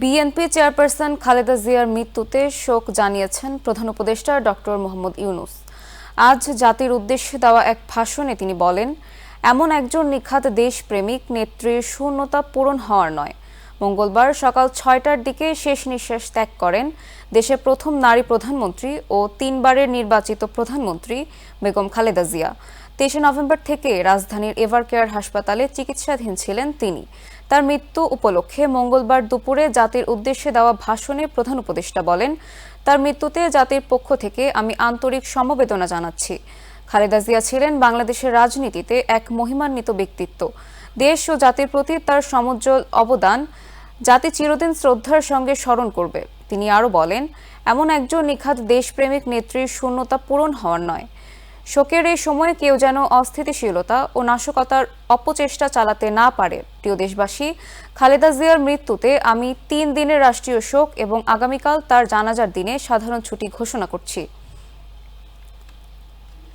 BNP chairperson Khaleda জিয়ার মৃত্যুতে শোক জানিয়েছেন প্রধান উপদেষ্টা ডক্টর মোহাম্মদ ইউনুস। আজ জাতির উদ্দেশ্যে দেওয়া এক ভাষণে তিনি বলেন, এমন একজন নিখাত দেশপ্রেমিক নেত্রীর শূন্যতা পূরণ হওয়ার নয়। মঙ্গলবার সকাল ছয়টার দিকে শেষ নিঃশ্বাস ত্যাগ করেন দেশের প্রথম নারী প্রধানমন্ত্রী ও তিনবারের নির্বাচিত প্রধানমন্ত্রী বেগম খালেদা জিয়া। তেইশে নভেম্বর থেকে রাজধানীর এভার কেয়ার হাসপাতালে চিকিৎসাধীন ছিলেন তিনি। তার মৃত্যু উপলক্ষে মঙ্গলবার দুপুরে জাতির উদ্দেশ্যে দেওয়া ভাষণে প্রধান উপদেষ্টা বলেন, তার মৃত্যুতে জাতির পক্ষ থেকে আমি আন্তরিক সমবেদনা জানাচ্ছি। খালেদা জিয়া ছিলেন বাংলাদেশের রাজনীতিতে এক মহিমান্বিত ব্যক্তিত্ব। দেশ ও জাতির প্রতি তার সমুজ্জ্বল অবদান জাতি চিরদিন শ্রদ্ধার সঙ্গে স্মরণ করবে। তিনি আরও বলেন, এমন একজন নিখাত দেশপ্রেমিক নেত্রীর শূন্যতা পূরণ হওয়ার নয়। শোকের এই সময়ে কেউ যেন অস্থিতিশীলতা ও নাশকতার অপচেষ্টা চালাতে না পারে। প্রিয় দেশবাসী, খালেদা জিয়ার মৃত্যুতে আমি তিন দিনের রাষ্ট্রীয় শোক এবং আগামীকাল তার জানাজার দিনে সাধারণ ছুটি ঘোষণা করছি।